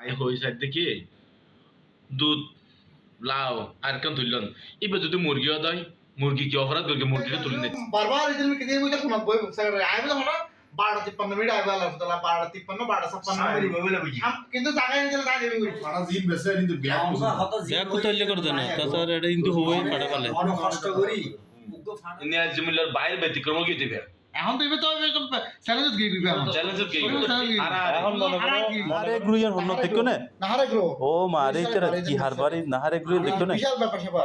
I হই side দেখি। দুধ লাউ আর কেন তুললেন এবার যদি মুরগিও দেয় মুরগি কি অপরাধ করবে মুরগিকে তুলে নেই বারবার ইদিন মি কিদি বুঝা কোন বই সেক্রেটারি আই বুঝা হলো 12 53 মিনিট আই বেলা ফতলা 12 53 12 56 আম কিন্তু জায়গায় নিতে না দেবি কই সারা দিন বেসে কিন্তু ব্যাগ ব্যাগ কোথায় করে দেন তাছাড়া এটা কিন্তু হবই ফাটা পালে অনেক কষ্ট করি নিয়ে জমিলার বাইরে ব্যতিক্রম কি দিবে? এখন তো তো চ্যালেঞ্জ গিয়ে দিবি এখন। মনে করো গ্রুয়ার দেখো না? না হারে গ্রো। ও মারে কি হারবারি নাহারে গ্রুয়ার দেখো না বিশাল ব্যাপার সেবা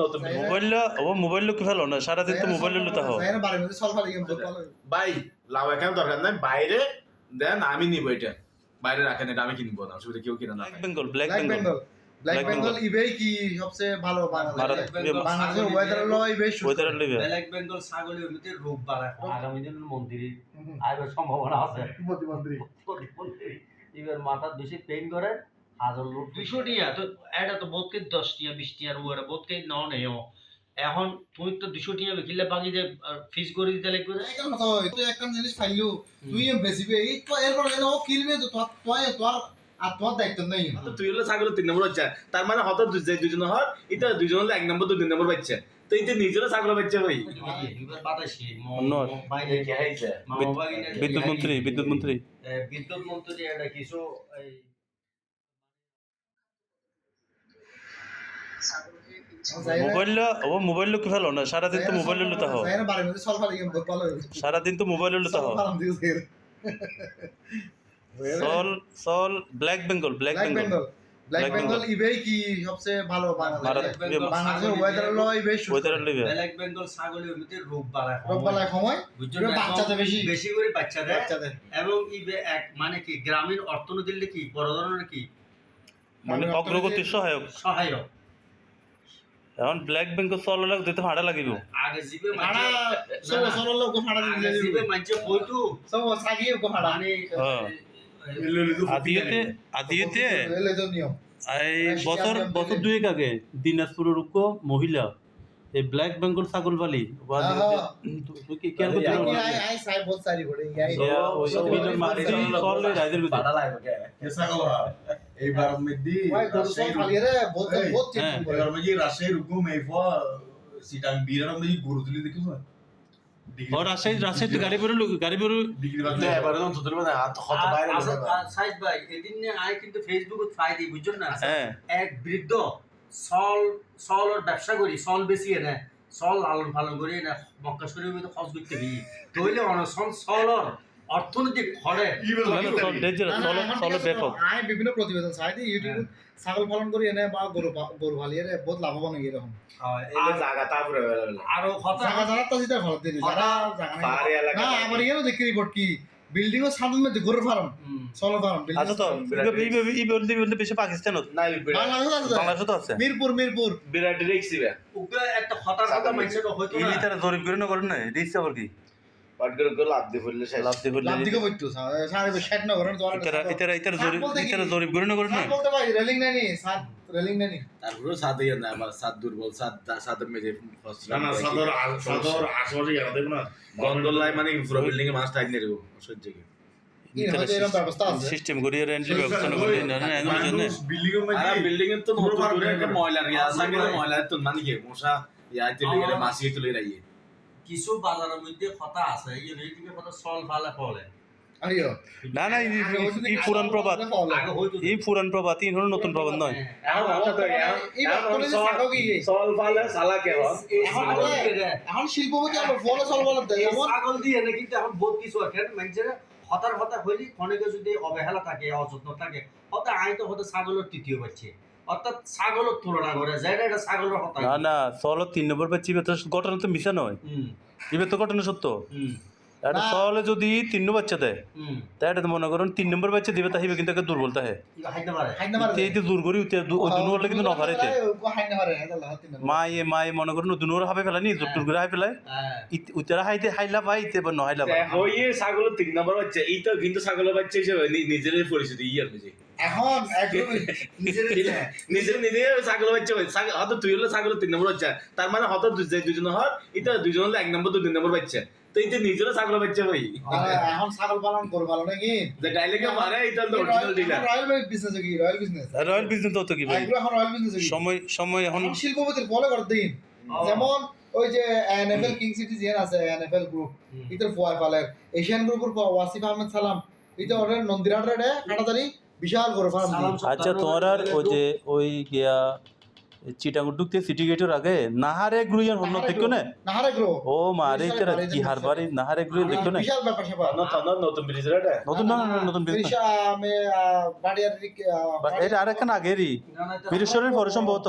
নতুন মোবাইল ও মোবাইল কি ফেলো না সারাদিন তো মোবাইল লুতা হও এর বারে মধ্যে সলভ গেম তো ভাই এখানে দরকার নাই বাইরে দেন আমি নিব এটা। বাইরে রাখেন এটা আমি কিনবো না অসুবিধা কেউ কিনা না। Black Bengal black Bengal black Black Bengal Bengal. কি সবচেয়ে ভালো বাংলাদেশের ওয়েদার হলো ইবে ওয়েদার লইবে ব্ল্যাক বেঙ্গল ছাগলের মধ্যে রোগ বাড়ায়। আগামী দিনের মন্দিরে আইবার সম্ভাবনা আছে। প্রতিমন্ত্রী প্রতিমন্ত্রী মাথা বেশি পেইন করে হাজার লোক দুইশো টিয়া তো এটা তো বোধকে দশ টিয়া বিশ টিয়ার উপরে বোধকে ন নেই এখন তুই তো দুশো টিয়া বিকিলে বাকি যে ফিস করে দিতে লাগবে একটা তুই একটা জিনিস ফাইলু তুই এম বেশিবে এই তো এরপর ও কিলবে তো তোর তোর আর তোর দায়িত্ব নেই। তুই হলো ছাগল তিন নম্বর হচ্ছে তার মানে হঠাৎ দুই দুজন হর এটা দুজন হলো এক নম্বর দুই নম্বর বাচ্চা। তো এই যে নিজেরও ছাগল বাচ্চা বাগিনা বিদ্যুৎ মন্ত্রী বিদ্যুৎ মন্ত্রী। বিদ্যুৎ মন্ত্রী এটা কিছু মোবাইল ও মোবাইল কি ফেলো না? সারাদিন তো মোবাইল লুতা তো সারাদিন তো মোবাইল লুতা দিছে সল সল black Bengal black Bengal black Bengal Bengal. ইবে কি সবচেয়ে ভালো বাংলাদেশ ভারত- বাংলাদেশের ওয়েদার হলো ইবে ওয়েদার লইবে ব্ল্যাক বেঙ্গল ছাগলের মধ্যে রোগ বাড়ায় রোববালার সময়। বুঝছ না? বেশি। বেশি করে বাচ্চা দেয় বাচ্চাদের। এবং ইবে এক মানে কি গ্রামীণ অর্থনীতির কি বড় ধরনের কি? মানে অগ্রগতির সহায়ক। সহায়ক। এখন ব্ল্যাক বেঙ্গল সল লাগে দিতে ভাড়া লাগিব। আগে জিবে ভাড়া সব সরল লোক ভাড়া দিলে জিবে মানছে কইতু সব সাগিয়ে কো ভাড়া। মানে হ্যাঁ। আদিয়েতে আদিয়েতে এই বছর বছর দুয়েক আগে দিনাজপুরের মহিলা এই ব্ল্যাক বেঙ্গল ছাগল বালি। এইবার গরু হ্যাঁ। রাজশাহীর সিটাং বীরের তুলি দেখিস ও রাজশাহী রাজশাহী গাড়ি বেরো গাড়ি বেরো এবারে তো তুলবে না হাত হত বাইরে সাইদ ভাই এদিন আই কিন্তু ফেসবুকত ফাই দিই বুঝছেন না? এক বৃদ্ধ সল সলর ব্যবসা করি সল বেশি এনে সল লালন পালন করি না মক্কা শরীফ তো খরচ করতে গিয়ে তৈলে অনশন সলর অর্থনৈতিক ব্যাপক আই বিভিন্ন প্রতিবেদন চাই দি ইউটিউব ছাগল পালন করি এনে বা গরু গরু পালি এনে বহুত লাভবান হয়ে এরকম। এই জায়গা তারপরে আরও কথা জায়গা জানা তো যেটা ভালো দিন না আমার ইয়েও দেখি রিপোর্ট কি? বিল্ডিং এর সামনে মধ্যে গরুর ফার্ম সলো ফার্ম আচ্ছা তো এই এই বলতে বলতে বেশি পাকিস্তানত। না বাংলাদেশ তো? আছে। মিরপুর মিরপুর। বিরাট রিক্স দিবে। ওকে একটা হতার কথা মানুষের হইতো ইলি না। তারা জরিপ করে না করেন না আবার কি? সিস্টেম করে রেন্টলি ব্যবস্থা না করে না না? না জানে বিল্ডিং এর বিল্ডিং এর তো পুরো একটা থাকে তো মানে কি মশা ইয়া তুলে গেলে মাছি তুলে রাইয়ে কিছু বাজারের মধ্যে কথা আছে এই যে এইদিকে কথা সল ফালে ফলে আইও না না এই- পুরান প্রবাদ এই পুরান প্রবাদ এই নতুন প্রবাদ নয়? সল ফালে সালা কে এখন শিল্পপতি আমরা ফলো দেয় এমন ছাগল দিয়ে না কিন্তু এখন বহুত কিছু আছে মানুষের হতার হতা হইলে খনিকে যদি অবহেলা থাকে অযত্ন থাকে হতে আই তো হতে ছাগলের তৃতীয় পাচ্ছে অর্থাৎ ছাগলের তুলনা করে যেটা এটা ছাগলের হতা না না সলো তিন নম্বর তো ঘটনা তো মিশা নয়। হুম। ইবে তো ঘটনা সত্য। হুম। এটা সলে যদি তিন বাচ্চা দেয় হুম। তাই এটা তো মনে করুন তিন নম্বর বাচ্চা দিবে তাহিবে কিন্তু একটা দুর্বল তাহে এটা খাইতে পারে। খাইতে পারে। এই যে দূর করি ওই দুনুয়ারলে কিন্তু নভারেতে খাইতে পারে এটা লাহাতি না মা ইয়ে মা ইয়ে মনে করুন দুনুয়ার হাবে ফেলানি জোর টুর করে হাই ফেলায়। হ্যাঁ। হাইতে হাইলা পাই ইতে বা নহাইলা পাই হইয়ে ছাগল তিন নম্বর বাচ্চা এই তো কিন্তু ছাগলের বাচ্চা হিসেবে নিজের পরিস্থিতি ইয়ার বুঝি এখন একদম নিজের নিজের নিজে ছাগল বাচ্চা হয় ছাগল হয়তো তুই হলো ছাগল তিন নম্বর বাচ্চা। তার মানে হয়তো দুইজন হর এটা দুইজন হলো এক নম্বর দুই নম্বর বাচ্চা। তো এই যে নিজেরও ছাগল বাচ্চা হই এখন ছাগল পালন গরু পালন নাকি? যে ডাইলেকে মারে এটা তো অরিজিনাল ডিলার রয়্যাল বিজনেস কি? রয়্যাল বিজনেস রয়্যাল বিজনেস তো কি ভাই? এগুলো এখন রয়্যাল বিজনেস সময় সময় এখন শিল্পপতির ফলো করে দিন। যেমন ওই যে এনএফএল কিং সিটি জিয়ান আছে এনএফএল গ্রুপ ইতর ফুয়ার ফালের এশিয়ান গ্রুপের ওয়াসিফ আহমেদ সালাম। ইতর ওদের নন্দিরাট রে কাটাতারি। বিশাল করে ফার্ম আচ্ছা তোমার আর ওই যে ওই গিয়া চিটাঙ্গুর ঢুকতে সিটি গেটের আগে? নাহারে গ্রুইয়ান হন্য দেখো না? নাহারে গ্রো ও মারে কেরা কি হারবারি নাহারে গ্রুইয়ান দেখো না? বিশাল ব্যাপার স্যাপার নতুন ব্রিজের এটা। নতুন না নতুন ত্রিশা আমি বাড়িয়ার এটা আরেকখান আগেরই। বীরেশ্বরের পরে সম্ভবত।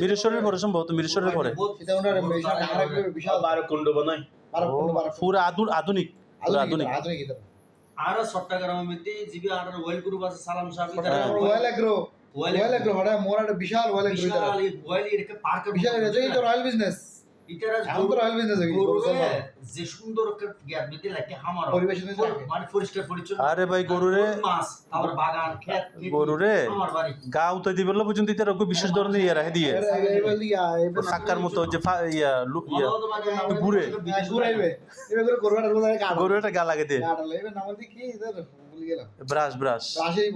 বীরেশ্বরের পরে সম্ভবত বীরেশ্বরের পরে। এটা ওনার বিশাল নাহারে বিশাল কুণ্ড বানাই পুরো আধুনিক আধুনিক। আধুনিক আর চট্টগ্রামের মধ্যে জিবি আর ওয়েল গ্রুপ আছে সালাম সাহেব ওয়েল এগ্রো ওয়েল এগ্রো হড়া মোরা Bishal Well Agro Bishal Well এর পার্ক বিশাল এটা তো রয়্যাল বিজনেস যে সুন্দর। মানে পরিষ্কার পরিচ্ছন্ন। আরে ভাই গরুরে মাছ আবার বাগান ক্ষেত গরুরে আমার বাড়ি। গা উতাই দিবে বলে পর্যন্ত ইতার ওকে বিশেষ ধরনের ইয়ে রাখে দিয়ে। সাক্কার মতো যে ইয়া ইয়া মনে ঘুরে। গরু একটা গা লাগে দিয়ে। Brush brush.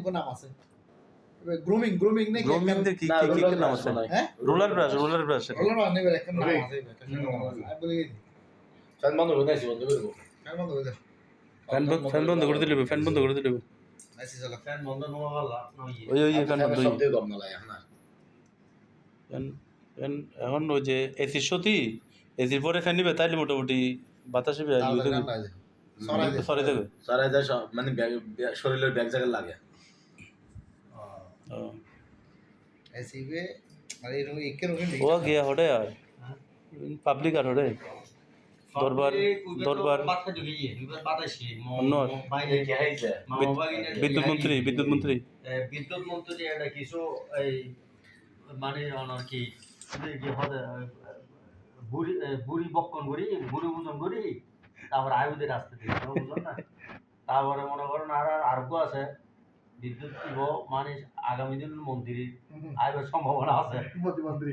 কোন নাম আছে। গ্রুমিং গ্রুমিং নাকি গ্রোমিং দের কি কি কি নাম আছে? হ্যাঁ। রোলার ব্রাশ রোলার ব্রাশ হলো না নেবে একটা নাম আছে আমি বলে গেছি ফ্যান বন্ধ করে দিয়েছি বন্ধ করব কেন বন্ধ করে ফ্যান বন্ধ ফ্যান বন্ধ করে দিলে ফ্যান বন্ধ করে দিলে। আইসি চলো ফ্যান বন্ধ ওই ওই ফ্যান বন্ধ সব দিয়ে গম না লাগে ফ্যান ফ্যান এখন ওই যে এসির সতি এসির পরে ফ্যান নিবে তাইলে মোটামুটি বাতাসে ইয়ে দেবে। আছে সরাই দেবে। সারা যায় সব মানে শরীরের ব্যাগ জায়গা লাগে। ऐसे ही वे अरे रो एक के रोके ও গিয়া হড়ে আর পাবলিক আর হড়ে দরবার দরবার বাতা ঢুকে গিয়ে এবার বাতাসি অন্য। বাইরে কি হয়েছে মামা বাগিনে বিদ্যুৎ মন্ত্রী বিদ্যুৎ মন্ত্রী এ, বিদ্যুৎ মন্ত্রী এটা কিছু এই মানে অনার কি এই যে হতে বুড়ি এ, বুড়ি বক্ষণ করি বুড়ি ওজন করি তারপর আয়ুদের রাস্তা দিয়ে বুঝুন না তারপরে মনে করেন আর আর আরোগ্য আছে বিদ্যুৎ দিব মানে আগামী দিন মন্ত্রী আইবার সম্ভাবনা আছে। প্রতিমন্ত্রী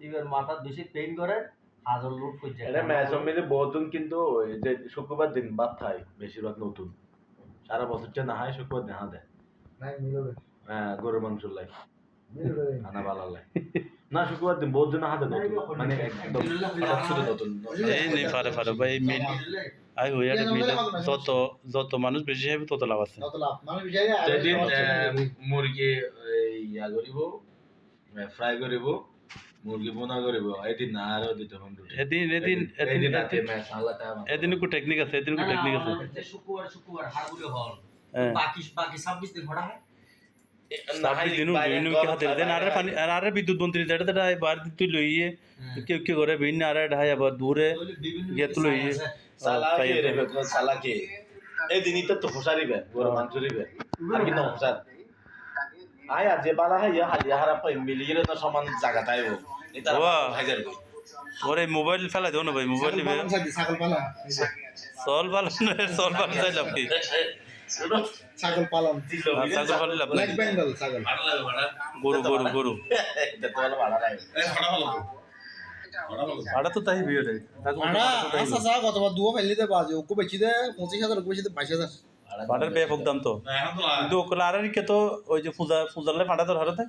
এবার মাথার বেশি পেইন করে হাজার লোক করছে এটা ম্যাচ মিলে বহুদিন কিন্তু এই যে শুক্রবার দিন বাদ খায় বেশিরভাগ নতুন। সারা বছরটা না হয় শুক্রবার দেখা দেয় নাই মিলবে। হ্যাঁ গরুর মাংস লাই। মিলবে। খানা ভালো লাই। না শুক্রবার দিন বহুত দিন হাতে নতুন। মানে একদম নেই পারে পারে ভাই মেন আই হই আর যত যত মানুষ বেশি হবে তত লাভ আছে। কত লাভ। মানে বিজয় যেদিন মুরগি এই ইয়া করিব ফ্রাই করিব মুরগি বোনা করিব এদিন না আরও দিতে হবে এদিন এদিন এদিন এদিন একটু টেকনিক আছে এদিন টেকনিক আছে। শুক্রবার শুক্রবার হাড়গুলো হল বাকি বাকি ছাব্বিশ দিন ঘোরা হয়। আর পানি আর আর বিদ্যুৎ মন্ত্রী বার তুই লইয়ে কেউ কেউ করে বিভিন্ন আর ঢাই আবার দূরে। গিয়ে। সালা কে এই দিনই তো হোসারিবে গরু মাংস রিবে আর কি না হোসার আয়া যে বালা হয় হারা পাই মিলিয়ে তো সমান জায়গা তাইব এটা ওরে মোবাইল ফেলা দেও না ভাই মোবাইল নিবে। সল পালন সল চাই কি। ছাগল পালন। ছাগল পালন ব্ল্যাক বেঙ্গল ছাগল। ভাড়া গরু গরু গরু। এটা তো ভালো ভাড়া তো তাই বিয়ে আচ্ছা আচ্ছা গতবার দুও ফেলি দে বাজে ওকে বেচি দে পঁচিশ হাজার ওকে বেচি দে বাইশ হাজার। ব্যাপক দাম তো। কিন্তু আর কে তো ওই যে পূজা পূজালে ফাটা তোর হারতে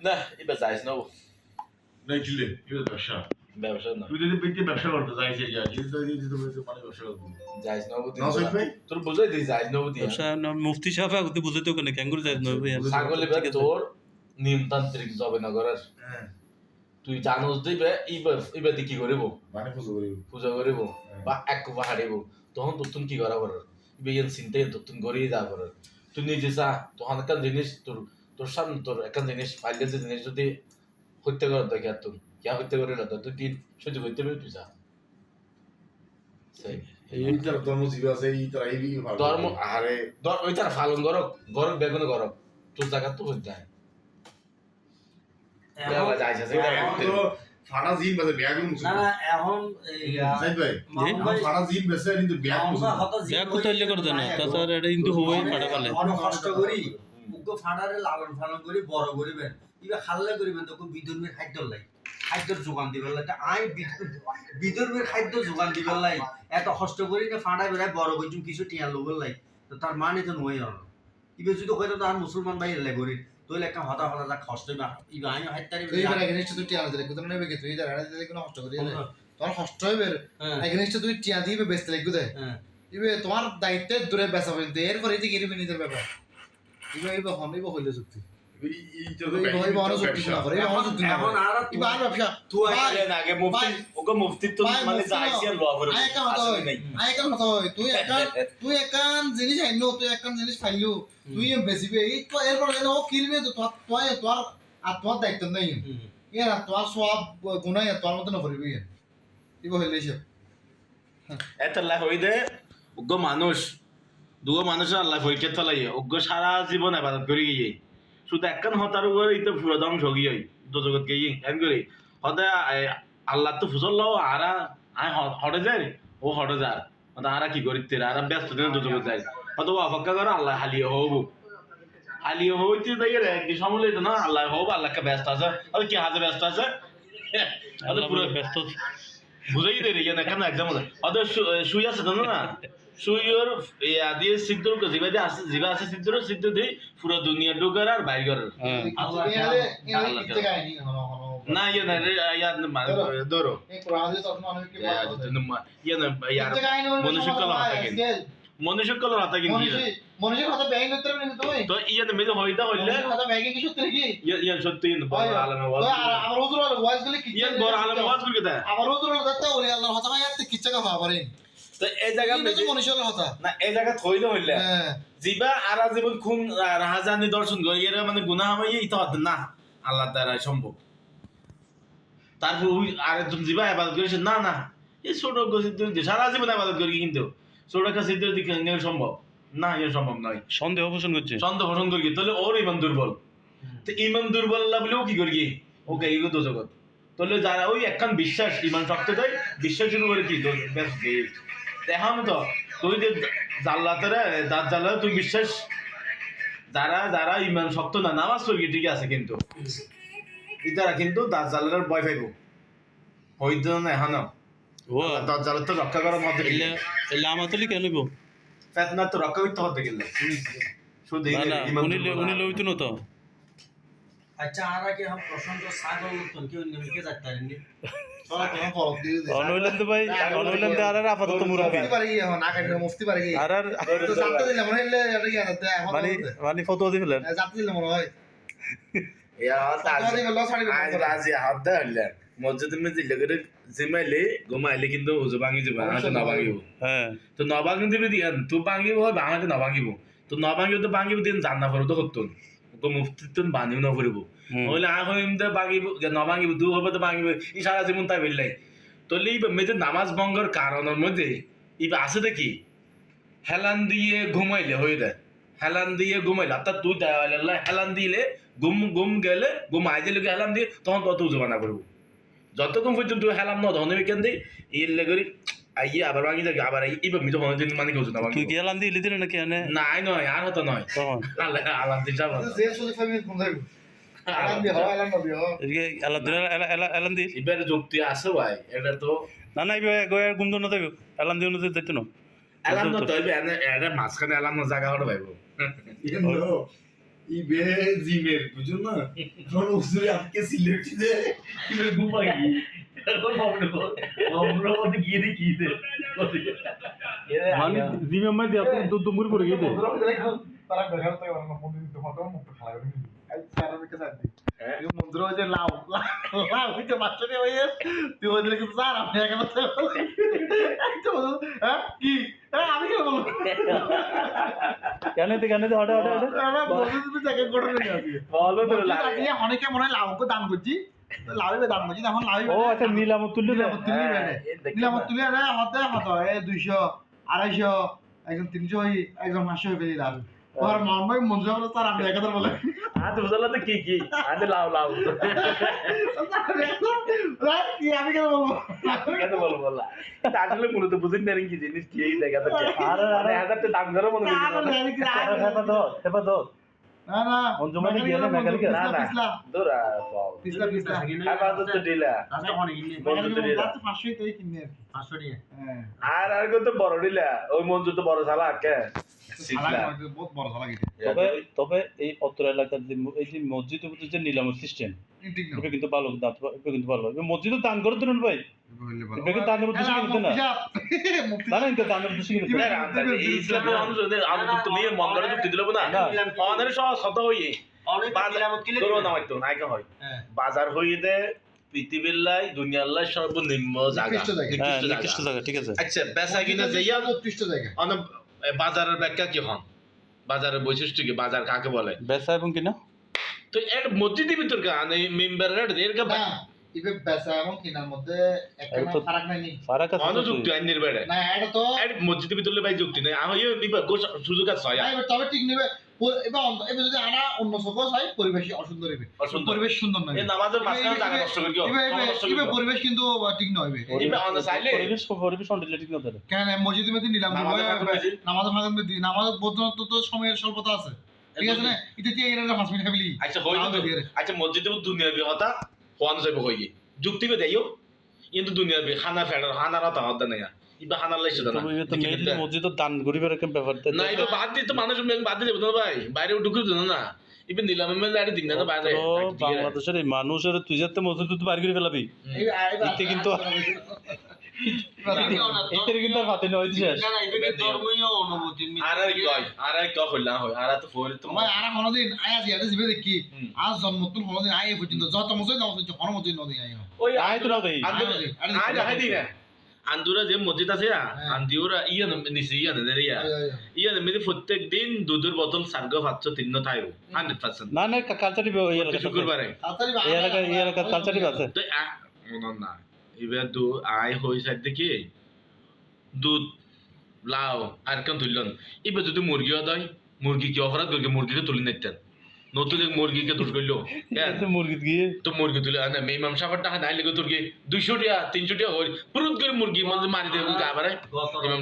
না এবার যাইস না না কিলে এটা ব্যবসা ব্যবসা না। তুই যদি পেটে ব্যবসা করতে চাইছিস যা কিন্তু তো এই যে তো মানে ব্যবসা করতে যাইস না না ভাই তোর বুঝাই দিই যাইস না বুঝি ব্যবসা না, মুফতি সাহেব আগুতে বুঝাইতে ওখানে ক্যাঙ্গুর যাই নয় ভাই ছাগল এবার তোর নিমতান্ত্রিক জবে নগরের হ্যাঁ। তুই জানোস দিবে ইবার ইবার কি করিব? মানে পূজা করিব। বা এক কুবা হারিব তখন তোর তুমি কি করা করার? ইবেন চিন্তা তোর তুমি গড়িয়ে যা করার। তুই নিজে চা তখন একটা জিনিস তোর তোর সামনে তোর একটা জিনিস পাইলে যে জিনিস যদি হত্যা করার দেখে আর হত্যা করে না তুই সহ্য করতে তুই যা ধর্ম জীব আছে ধর্ম আরে ফালন গরক গরক বেগুন গরক তোর জায়গা তো হইতে হয় ফাটা জিন বেছে না না এখন ফাটা জিন বেছে কিন্তু তাছাড়া এটা কিন্তু হই ফাটা পালে অনেক কষ্ট লালন ফালন করে বড় করিবেন ইবা খাল্লা করিবেন তখন বিধর্মীর খাদ্য লাই খাদ্যর যোগান তা আই বিধ- বিধর্মীর খাদ্য যোগান দিবেন লাই এত কষ্ট করি না ফাড়া বেড়ায় বড় কিছু টিয়া লোবের লাই তো তার মানে তো নয় আর। ইবে যদি কইতো তার মুসলমান ভাই তইলে একটা হতা হতা যা কষ্ট ইবা ইবা আমি হাইতারি তুই তুই টিয়া দিলে কোথাও নেবে কি? তুই যারা দিলে কোনো কষ্ট করি তোমার কষ্ট হইবে। হ্যাঁ। এগেনিস্ট তুই টিয়া দিবে বেচতে লাগবে দে। হ্যাঁ। ইবে তোমার দায়িত্বের দূরে বেচা পর্যন্ত। এরপরে এই যে গিরিবি নিজের ব্যাপার। ইবে ইবে হন ইবে হইলে চুক্তি তো তো তো তোর দায়িত্ব নাই। তোর সব গুণাই তোর মতো নকরিবি ইবে হইলে এত হই দে মানুষ। দুগো মানুষের আল্লাহ পরীক্ষা চালাই ওগো সারা জীবন আবাদত করে গিয়ে। শুধু একখান হতার উপরে ইতো পুরো সগি হই দোজগত গিয়ে এম করি। হতে আল্লাহ তো ফুসল লও আরা আয় হটে যায় ও হটে যার হতে আরা কি করি তেরা আরা ব্যস্ত দিন দোজগত যায়। হয়তো ও অপেক্ষা করো আল্লাহ হালিয়ে হব হালিয়ে হইতে রে একদিন সময় লইতো না আল্লাহ হব আল্লাহকে ব্যস্ত আছে। হয়তো কি হাতে ব্যস্ত আছে? আল্লাহ পুরো ব্যস্ত বুঝাই দে রে ইয়ান কেন একদম অদ শুই আছে না? শুইর ইয়া দিয়ে সিদ্ধ জিবা দিয়ে আছে জিবা আছে সিদ্ধ সিদ্ধ দিয়ে পুরো দুনিয়া ঢুকার আর বাইর করার কি না ইয়া না ইয়া ধরো কি ইয়া না ইয়ার মনুষ্য কলা হাতে কিন মনুষ্য কলা হাতে কিন মনুষ্য মনুষ্য কথা তো ইয়া হইতা হইলে কথা ব্যাগে কি সত্যি নাকি? ইয়া ইয়া সত্যি বড় আলমে ওয়াজ আমার হুজুর ওয়াজ গুলি কি ইয়া বড় আলমে ওয়াজ দেয় আমার হুজুর ওলি আল্লাহর কথা কিচ্ছা পারেন তো এই জায়গা এটা তো মনুষ্যের কথা। না এই জায়গা থইলে হইলে জিবা আরা জীবন খুন রাহাজা নিদর্শন করে এরা মানে গুনাহ হামাই ইতা হতে না আল্লাহ দ্বারা সম্ভব তারপর ওই আরেকজন জিবা আবাদত করেছে না না। এই ছোট গসিদ্দের সারা জীবন আবাদত করি কিন্তু। ছোট একটা সিদ্ধের দিকে সম্ভব না সম্ভব নয় সন্দেহ পোষণ করছে সন্দেহ পোষণ করি তাহলে ওর ইমান দুর্বল তো ইমান দুর্বল বলেও কি করি ওকে এইগুলো তো জগৎ তাহলে যারা ওই একখান বিশ্বাস ইমান শক্ত দেয় বিশ্বাস শুরু করে কি। এখন তো। তুই যে জাল্লাতেরা দাঁত জ্বালা তুই বিশ্বাস? যারা যারা ইমান শক্ত না নামাজ পড়ি ঠিক আছে কিন্তু। ইতারা কিন্তু দাঁত জ্বালার ভয় পাইব। হইতো না এখন? ও। দাঁত জ্বালা তো রক্ষা করার মধ্যে এলে এলে আমার তুলি কেন নিব ফেতনা তো রক্ষা করতে হতে গেলে শুধু উনি লইতো না তো। আচ্ছা আর কি हम প্রশান্ত ছাগল নতুন কেউ নিমকে যাইতে পারেনি চলো তোমার ফরক দিয়ে দে তো ভাই অনইলেন তো আর আর আপাতত মুরব্বী। মুফতি পারে কি এখন না কাটলে মুফতি পারে কি আর আর তো জানতে দিলে মনে হইলে এটা কি আছে এখন মানে মানে ফটো দি ফেলেন। জানতে দিলে মনে হয়। ইয়া জানতে দিলে লস ছাড়ি আজ রাজি হাত দেয় হইলে মসজিদে মে দিলে করে জিমাইলে ঘুমাইলে কিন্তু উজু ভাঙি যাবে আমাকে না ভাঙিব হ্যাঁ। তো ন ভাঙি দিবি দিয়ে তুই ভাঙিব হয় আমাকে ন ভাঙিব তো ন ভাঙিব তো ভাঙিব দিন জান্না ফেরত করতুন ওকে মুফতি তো বানিও ন করিব হুম। হইলে আ হইম দে হবে তো ভাঙিব ই সারা জীবন তাই তোলে মেয়েদের নামাজ ভঙ্গর কারণের মধ্যে ইবা আছে দেখি হেলান দিয়ে ঘুমাইলে হয়ে দেয় হেলান দিয়ে ঘুমাইলে অর্থাৎ তুই দেওয়ালে হেলান দিলে ঘুম ঘুম গেলে ঘুম আই দিলে হেলান দিয়ে তখন তত উজবানা করব যতক্ষণ পর্যন্ত তুই হেলাম না ধনে বিকেন দিই ইয়ে লেগরি আইয়ে আবার ভাঙি যাবে আবার ইবা মিতো হনে দিন মানে কেউ না তুই কি এলান দিয়ে ইলি দিলে নাকি এনে? নাই নয় আর হতো নয় তখন আল্লাহ দিন যাব যে শুধু ফ্যামিলি আলাম আলাম দিলে যুক্তি আছে ভাই এটা তো। না না গুমদো না দেবে এলান দিয়ে দেখতো না। এলাম না তো এটা মাঝখানে এলাম না জায়গা হলো ইবে জিমের বুঝুন না কোন উসুরে আজকে সিলেক্ট দে ঘুমাই মধ্যে মানে পড়ে গিয়ে তারা তো আমার মনে দিতে মুখ খালা করে মন্দির লাউ লাউ হইতে বাচ্চা তুই ওই আমি একা কথা হ্যাঁ কি হ্যাঁ আমি কি বলব কেন তে কেন তে হটে হটে হটে তুমি তাকে করে নিয়ে আসি বলো তো অনেকে মনে হয় লাউকে দান করছি দান করছি তখন লাউ ও আচ্ছা নিলামত তুলি নিলামত তুলি না হতে হতে এ দুইশো আড়াইশো একজন তিনশো একজন পাঁচশো হয়ে পেয়ে লাভ ওর মন মঞ্জু আমি বলে বুঝলো তো কি কি লাও কি আমি কেন বলব কেন বলো বললা এটা আসলে মূলত বুঝেন না কি জিনিস কি এই জায়গা আরে, আরে। মানে হাজারটা দাম ধরো মনে না, না না। অঞ্জুমানে গিয়ে না, না, না। দূরা পাও পিছলা, পিছলা। আবার তো দিলা রাস্তা অনেক ইন্ডিয়ান বন্ধু তো দিলা। 500 ই কিনে আর হ্যাঁ। আর আর কত বড় ওই মঞ্জু তো বড় কে। তবে তবে এই অত্র এলাকার যে এই যে মসজিদের যে নিলামের সিস্টেম কিন্তু ভালো কিন্তু ভালো মসজিদও দান করে দিলেন ভাই। হ্যাঁ, বাজার হয়। হ্যাঁ। বাজার হইতে পৃথিবীর লাই দুনিয়ার লাই সর্বনিম্ন জায়গা। নিকৃষ্ট জায়গা। হ্যাঁ জায়গা ঠিক আছে। আচ্ছা বেচা কিনা যাইয়া উৎকৃষ্ট জায়গা। বাজারের ব্যাখ্যা কি হন? বাজারের বৈশিষ্ট্য কি? বাজার কাকে বলে? বেচা এবং কিনা? তো এর মসজিদের ভিতর গান এই মেম্বারের এর কা ইবে বেচা এবং কিনার মধ্যে একটা ফারাক নাই নি। ফারাক আছে তো অনুযুক্তি আইনের বেড়ে না এটা তো এর মসজিদের ভিতরে ভাই যুক্তি নাই। আমি নিবা সুযোগ আছে হয় তবে ঠিক নেবে। প- এবার যদি আনা অন্য সকল চাই পরিবেশ অসুন্দর হবে পরিবেশ সুন্দর নয়। এই নামাজের মাঝখানে জায়গা নষ্ট করি কেউ? এবার- এবার- নষ্ট করি এবার কেউ? পরিবেশ কিন্তু ঠিক নয় চাইলে পরিবেশ পরিবেশ অন্ডিলে ঠিক না তাহলে। কেন মসজিদে মধ্যে নিলাম নামাজ মধ্যে নামাজ তো সময়ের স্বল্পতা আছে। ঠিক আছে না? এটা এরা পাঁচ মিনিট খাবলি আচ্ছা হই আচ্ছা মসজিদে দুনিয়া বি কোন যাইব হই যুক্তি বে দেইও? কিন্তু দুনিয়া বি খানা ফেডার খানা রাতা হতা নাই ইবা খানা লাইছে না তো মেইনলি মসজিদের দান গরিবের একটা ব্যাপার না ইবা বাদ দিতে মানুষ বাদ দিতে না ভাই বাইরে ঢুকে না। ইবে নিলামে মেলে আরে দিন না বাইরে। তো বাংলাদেশের এই মানুষের তুই যেতে মসজিদ তুই বাইরে করে ফেলাবি। এই- কিন্তু- এটার কিন্তু আর হাতে নয় দিছিস না না এটা ধর্মীয় অনুভূতি আর আর কয় আর আর কয় হইলা হয় আর তো ফোর তো আমার আর কোনদিন আয় আজ ইয়াতে দেখি। হুম। আজ জন্মতুন কোনদিন আয় পর্যন্ত। যত মসজিদ না মসজিদ কোন মসজিদ নদী আয় ওই আয় তো না দেই আন্দুরা আয় দিনা আন্দুরা যে মসজিদ আছে হ্যাঁ। আন্দিওরা ইয়া ইয়া ইয়া। ইয়া প্রত্যেক দিন দুধের বোতল সার্গ পাচ্ছ তিন থাইও হান্ড্রেড পার্সেন্ট না না এলাকা শুক্রবারে। এলাকা এলাকা কালচারই আছে। মনে না। এবার দু আয় হই সাইড দেখি দুধ লাও আর কেন তুললেন এবার যদি মুরগিও দেয় মুরগি কি অপরাধ করকে মুরগিকে তুলে নিতেন নতুন এক মুরগিকে দুধ করল হ্যাঁ মুরগি গিয়ে তো মুরগি তুলে সাফার টাকা নাই লেগে তোর কি দুইশো টাকা তিনশো টাকা হই পুরুত করে মুরগি মানে মারি দেবে গা বাড়ায় ইমাম?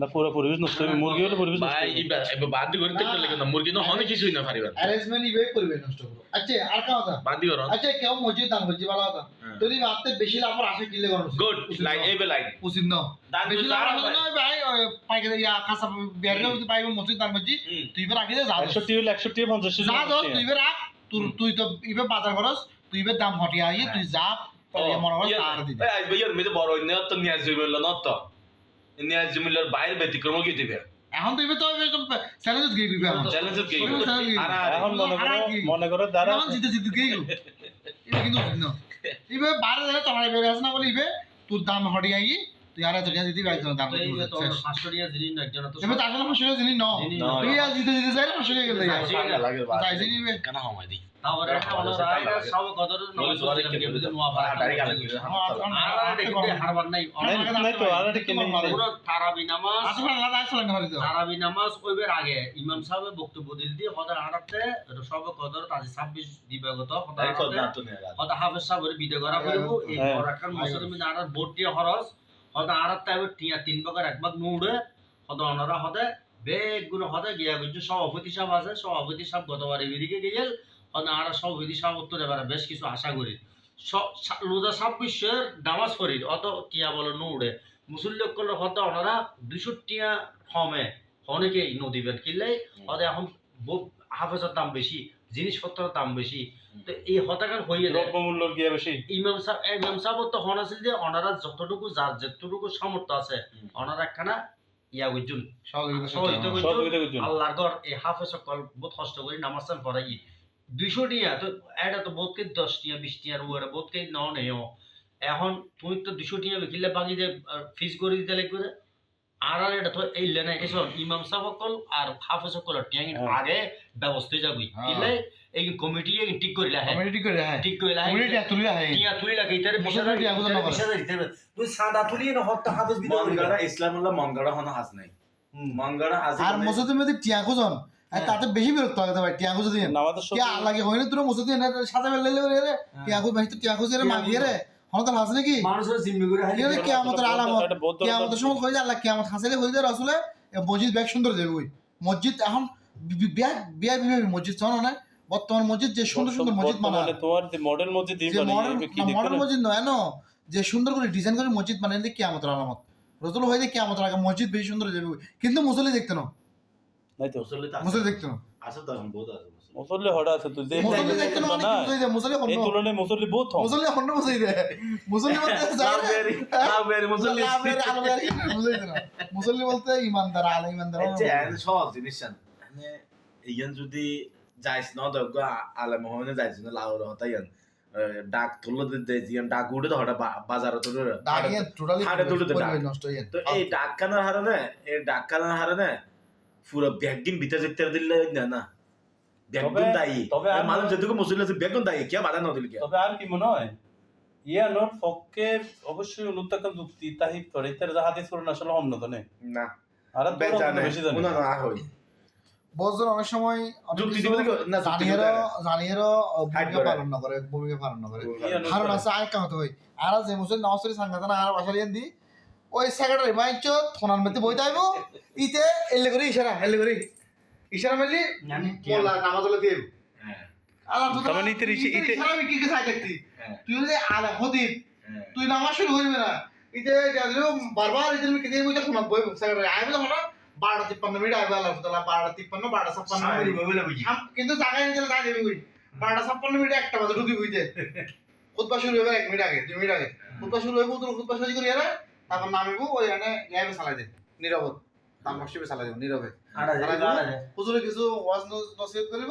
না পুরো পরিবেশ নষ্ট হবে মুরগি হলে পরিবেশ নষ্ট ভাই। এবার বাদ দি করে দেখতে লাগে না মুরগি না হনে কিছুই না পারিবেন অ্যারেঞ্জমেন্ট ইবে পরিবেশ নষ্ট করো। আচ্ছা আর কা কথা? বাদ করো। আচ্ছা কেউ মসজিদ দান করছি ভালো কথা। হ্যাঁ। যদি ভাবতে বেশি লাভ আর আশা কিনলে করো গুড লাইক এইবে লাইক উচিত না দান বেশি না ভাই পাইকারি ইয়া খাসা বিয়ারে যদি পাইবো মসজিদ দান করছি তুই এবার রাখি দে যা দোষ। একষট্টি হলে একষট্টি পঞ্চাশ যা দোষ তুই এবার রাখ। তুই তুই তো ইবে বাজার করস তুই এবার দাম হটিয়ে আইয়ে তুই যা তাহলে মনে হয় দিবি। আইবে ইয়ার বড় তো না তো নিয়াজ জমিলের বাইরে ব্যতিক্রম কি দিবে। এখন এবার তো চ্যালেঞ্জ গিয়ে দিবি এখন। চ্যালেঞ্জ? আর আর এখন মনে করো মনে করো যারা এখন জিতে জিতে গিয়ে গেল। এটা কিন্তু উচিত না ইবে বারে ধরে তোমার এবার আছে না বলে ইবে তোর দাম হটিয়ে আইয়ে তুই আর দিবি একজন দাম তো টাকা জিনিস না একজন তো এবার তার জন্য ফাঁসলে জিনিস জিনিস ন। তুই আর জিতে জিতে যাই ফাঁসলে গেলে। ঠান্ডা তাই জিনিস কেন হমাই দি আগে। ইমাম সাহেব বক্তব্য দিল দিয়ে হদার আড়াতে সব কদর তাজি ছাব্বিশ দিবাগত হদা হাফেজ সাহেবের বিদে করা এই খরচ। হদা আড়াত টিয়া তিন নুড়ে হদা অনারা হদে বেগগুলো হদে গিয়া গুজু সভাপতি সাহেব আছে। সভাপতি সাহেব গতবার এদিকে গেল এবারে বেশ কিছু আশা করি। রোজা নামাজ পড়ি অত টিয়া বলে নুড়ে হদা ওনারা দুশো টিয়া কমে অনেকেই নদীবেন কিনলে এখন হাফেজের দাম বেশি জিনিসপত্রের দাম বেশি। তো এই হতাকার হইয়ে দ্রব্যমূল্য গিয়ে বেশি। ইমাম সাহেব ইমাম সাহেব তো হন আছিল যে ওনারা যতটুকু যার যতটুকু সামর্থ্য আছে হুম। ওনারা একখানা ইয়া সহযোগিতা করতে আল্লাহর ঘর এই হাফে সকল বহুত কষ্ট করে নামাজ চান পড়াই দুইশো টিয়া তো এটা তো বহুত কে দশ টিয়া বিশ টিয়ার উয়ারে বহুত কে ন নেও এখন তুমি তো দুশো টিয়া বিকিলে বাকি যে ফিস করে দিতে লাগবে আর আর এটা তো এই লেনে এসব ইমাম সাহেব সকল আর হাফে সকল টিয়া হ্যাঁ। আগে ব্যবস্থা যাবি। হ্যাঁ। কিলে এই কমিটি ঠিক করিলা হ্যাঁ। কমিউনিটি করে হ্যাঁ। ঠিক করিলা কমিউনিটি তুলি হ্যাঁ। টিয়া তুলি লাগে ইতারে বিশ হাজার টিয়া কোথাও নগদ। বিশ হাজার দিতে তুই সাদা তুলি না হত্যা হাফেজ বিদে মঙ্গড়া ইসলাম আল্লাহ মঙ্গড়া হন হাস নাই। মঙ্গড়া হাস আর মসজিদের মধ্যে টিয়া খুঁজন। আর তাতে বেশি বিরক্ত লাগে ভাই টিয়া খুঁজে দিয়ে টিয়া লাগে হয়নি তোর মসজিদ সাদা বেলে লে রে টিয়া খুঁজ ভাই তো টিয়া খুঁজে মাগিয়ে রে হন তার মানুষের জিম্মি করে কিয়ামতের আলামত কিয়ামতের সময় হয়ে যায় আল্লাহ কিয়ামত হাসিলে হয়ে যায় মসজিদ ব্যাগ সুন্দর দেবে ওই মসজিদ এখন বিয়া বিয়া বিয়া মসজিদ শোনো না বর্তমান মসজিদ যে সুন্দর সুন্দর মসজিদ বানায়। তোমার যে মডেল মসজিদ মানে দেখতে মসজিদ নয় না যে সুন্দর করে ডিজাইন করে মসজিদ দিয়ে কিয়ামতের আলামত। রসুল হয়ে দিয়ে কিয়ামতের আগে মসজিদ বেশি সুন্দর হয়ে যাবে কিন্তু মুসল্লি দেখতে না নাই তো? মুসল্লি তো আছে। মুসল্লি দেখতে না? আছে তো বহুত আছে মুসল্লি। মুসল্লি হড়া আছে তুই যে মুসল্লি দেখতে না মুসল্লি দেয় এই তুলনায় মুসল্লি বহুত কম মুসল্লি হন্য মুসল্লি দেয় মুসল্লি বলতে যায় লাভ না, বেরি, লাভ বেরি মুসল্লি। লাভের আলমের মুসল্লি না। মুসল্লি বলতে ইমানদার আল ইমানদার আচ্ছা, সহজ জিনিস মানে ইয়ান যদি যাইস ন দগ্গ আলেম হনে যাইস না লাউর হতা ইয়ান। ডাক তুলো দে জিয়ান ডাক উড়ে তো হঠাৎ বাজারে তো দাঁড়িয়ে টোটালি হাড়ে তুলে ডাক। নষ্ট তো এই ডাক কানার হারনে এই ডাক কানার হারনে পুরো ব্যাগিন ভিতরে যেতে দিলে না না। ব্যাগুন তবে- দায়ী। মানুষ যেটুকু মুসলিম আছে ব্যাগুন দায়ী কে বাধা না দিল কে তবে আর কি মনে হয়? ইয়ানোর পক্ষে অবশ্যই অনুত্তাকান যুক্তি তাহি করে। ইতার হাদিস করুন আসলে হমনত নেই না। আর বেজানে বেশি জানে। উনা না হই। বছর অনেক সময় যুক্তি দিব না জানিয়েরও জানিয়েরও ভূমিকা পালন না করে ভূমিকা পালন না করে। কারণ আছে আয় কামতে হই আর যে মুসলিম নামাজের সাংঘাত না আর বাসার ইয়ান দি ওই সেক্রেটারি মাইচ থোনার মধ্যে বই তাইব ইতে এলে করে ইশারা এলে করে। ইশারা মারলি মোল্লা নামাজ হলে দিয়ে হ্যাঁ ইতে- ইশারা আমি কি কি চাই দেখতি হ্যাঁ। তুই আলা হ্যাঁ। তুই নামাজ শুরু হইবে না। ইতে বারবার ইতে আমি কেটে বইটা ফোন বই সেক্রেটারি আইবে না হলো বারোটা তিপ্পান্ন মিনিট আইবে আল্লাহ তালা বারোটা তিপ্পান্ন বারোটা ছাপ্পান্ন মিনিট। কিন্তু জায়গায় নিতে তাই দেবে কই বারোটা ছাপ্পান্ন মিনিটে একটা বাজে ঢুকি বুঝতে খুতবা শুরু হবে এক মিনিট আগে দুই মিনিট আগে। খুতবা শুরু হইব তোর খুতবা শুরু করি এরা তারপর নামিব ওই এনে গ্যাবে চালাই দে নীরবত তার মসজিদে চালাই দেব নীরবে। হুজুরে কিছু ওয়াজ নসিহত করিব।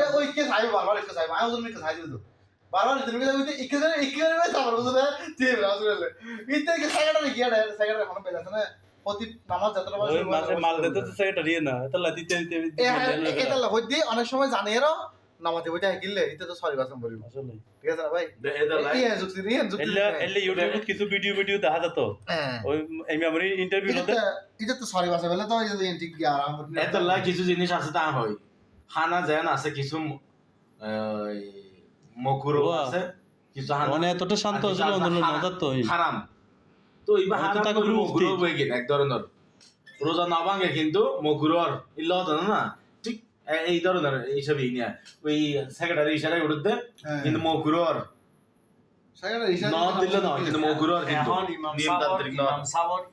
এ ওই কে চাইব বারবার কে চাইব আমি হুজুর কে চাই দিব। বারবার তুমি যাবে ইতে ইকে জানে ইকে জানে তারপর হুজুরে দিয়ে হুজুরে ইতে কে গিয়া দেয় সাইডটা এখন পেলাছ না। প্রতি নামাজ যাত্রা ওই মাঝে মাল দিতে তো সেক্রেটারি না। এটা দিতে দিতে এটা লাগত অনেক সময় জানে এরা। নামাতে বইটা কিনলে ইতে তো সরি বাসন বলিব ঠিক আছে না ভাই? ইয়ে যুক্তি ইয়ে যুক্তি এলে ইউটিউবে কিছু ভিডিও ভিডিও দেখা যেত। হ্যাঁ। ওই এই আমার ইন্টারভিউ হতে এটা তো সরি বাসা বলে তো এই ঠিক গিয়া আরাম এদের লাই কিছু জিনিস আছে তা হয়। হানা যেন আছে কিছু মকুরো। আছে কিছু হানা মানে এতটা শান্ত আর কিছু ছিল আছে অন্য হারাম। তো এই। হারাম। তো এইবার হারাম। মকুরো বই গেল এক ধরনের। রোজা না ভাঙে কিন্তু মকুরর ইল্লা হতো না। এই ধরনের এইসবই নিয়ে ওই সেক্রেটারি ইশারায় উঠতে। কিন্তু মকুরর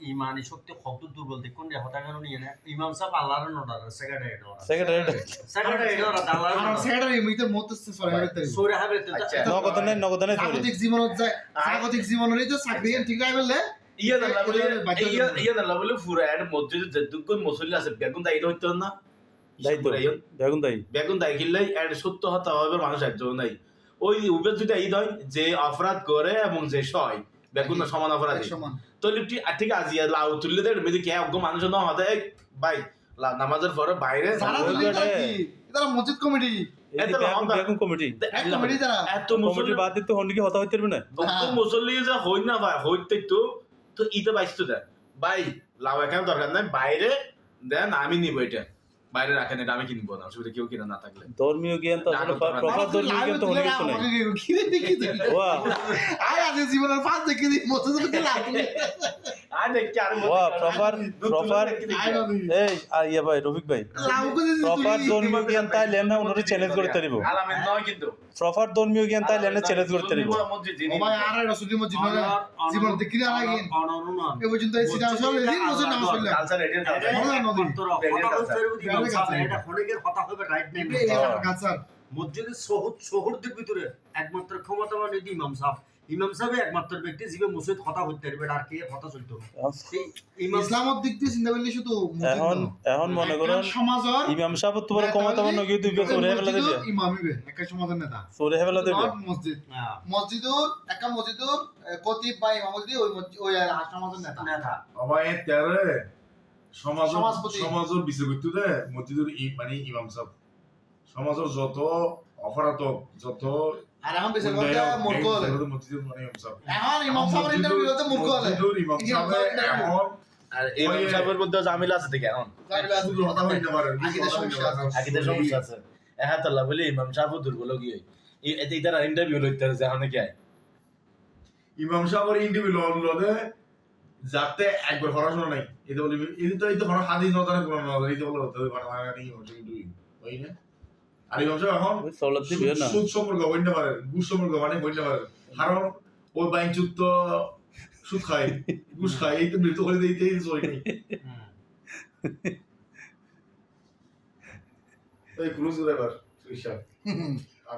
ইমানি শক্তি কত দুর্বল দেখুন রে হতা ইয়ে না ইমাম সাহেব আল্লাহর নডার সেক্রেটারি নডার সেক্রেটারি সেক্রেটারি আল্লাহর সেক্রেটারি মিতে মত সরি সরে হবে আচ্ছা। নগদ নাই নগদ নাই সরি। স্বাগতিক জীবনত যায় স্বাগতিক জীবনের তো চাকরি ঠিক রাই বললে ইয়া দাল্লা বলে ইয়া। দাল্লা বলে মুসল্লি আছে বেগুন দায়িত্ব হইতো না। দায়িত্ব দেখুন বেগুন দায়। কিনলে এর সত্য হতে হবে মানুষ একজন নাই ওই উবের যদি এই হয় যে অপরাধ করে এবং যে সয়। বেগুন সমান অপরাধী। তো লিপটি ঠিক আছে লাউ তুললে দেয় মেদি কে অজ্ঞ মানুষ না হতে ভাই নামাজের পরে বাইরে যারা ওই তুলি তো জায়গায়- কি এটা মসজিদ কমিটি। এত মুসল্লি বাদ দিতে হতা হইতে পারবে না? মুসল্লি যে হই না ভাই হইতে তো দেয় ভাই লাউ এখানে দরকার নাই বাইরে দেন আমি নিব এটা। বাইরে রাখেন এটা আমি কিনবো না অসুবিধা কেউ কিনা না থাকলে। ধর্মীয় জ্ঞান তো আসলে প্রপার ধর্মীয় জ্ঞান তো কিছু নাই ওয়া আজ জীবনের ফাঁস দেখি দিই দেখি আর ওয়া প্রপার প্রপার এই ইয়া ভাই রফিক ভাই। প্রপার ধর্মীয় জ্ঞান তাই লেন না ওনারে চ্যালেঞ্জ করতে পারিব আলামের নয় কিন্তু। প্রপার ধর্মীয় জ্ঞান তাই লেনে চ্যালেঞ্জ করতে কাছার মসজিদের শহর শহরদের ভিতরে একমাত্র ক্ষমতাবান মানে ইমাম সাহেব। ইমাম সাহেব একমাত্র ব্যক্তি যিনি মসজিদ কথা পারবে আর কে কথা চলতে ইমাম ইসলামত দিক দিয়ে চিন্তা করলে শুধু এখন। এখন মনে করেন সমাজর ইমাম সাহেব তোমার ক্ষমতা মনে গিয়ে দুই বছর হয়ে ফেলা দিবে। ইমামিবে একটা সমাজের নেতা। সরে হয়ে দিবে। মসজিদ। হ্যাঁ, মসজিদুর একটা মসজিদুর কতিব বা ইমাম ওই ওই সমাজের নেতা। নেতা। আবার এ তেরে সমাজ সমাজপতি। সমাজের বিষয় করতে দে মসজিদের ই মানে ইমাম সাহেব। সমাজের যত অপরাধক যত আর এখন বেশি অন্যায়, কথা মূর্খ হলে। এখন ইমাম সাহেবের ইন্টারভিউ হতে মূর্খ হলে। ইমাম আর এই সাহেবের মধ্যে জামিল আছে দেখে এখন। শুধু কথা হইতে পারে আকিদের সমস্যা আছে। আকিদের সমস্যা আছে। এহাত আল্লাহ বলে ইমাম সাহেব দুর্বল গিয়ে এতে ইতার ইন্টারভিউ লইতে আছে এখন কি ইমাম সাহেবের ইন্টারভিউ লন যাতে একবার পড়াশোনা নাই এটা বলি এটা তো এই তো হাদিস নতারে কোনো নজর এই তো বলো না? আর এই অংশ এখন সুদ সম্পর্ক বইতে পারে ঘুষ সম্পর্ক মানে বইতে পারে কারণ ওই ব্যাংক চুক্ত সুদ খায় ঘুষ খায় এই তো মৃত্যু করে দিতে চলে এই ক্রুজ এবার হিসাব আর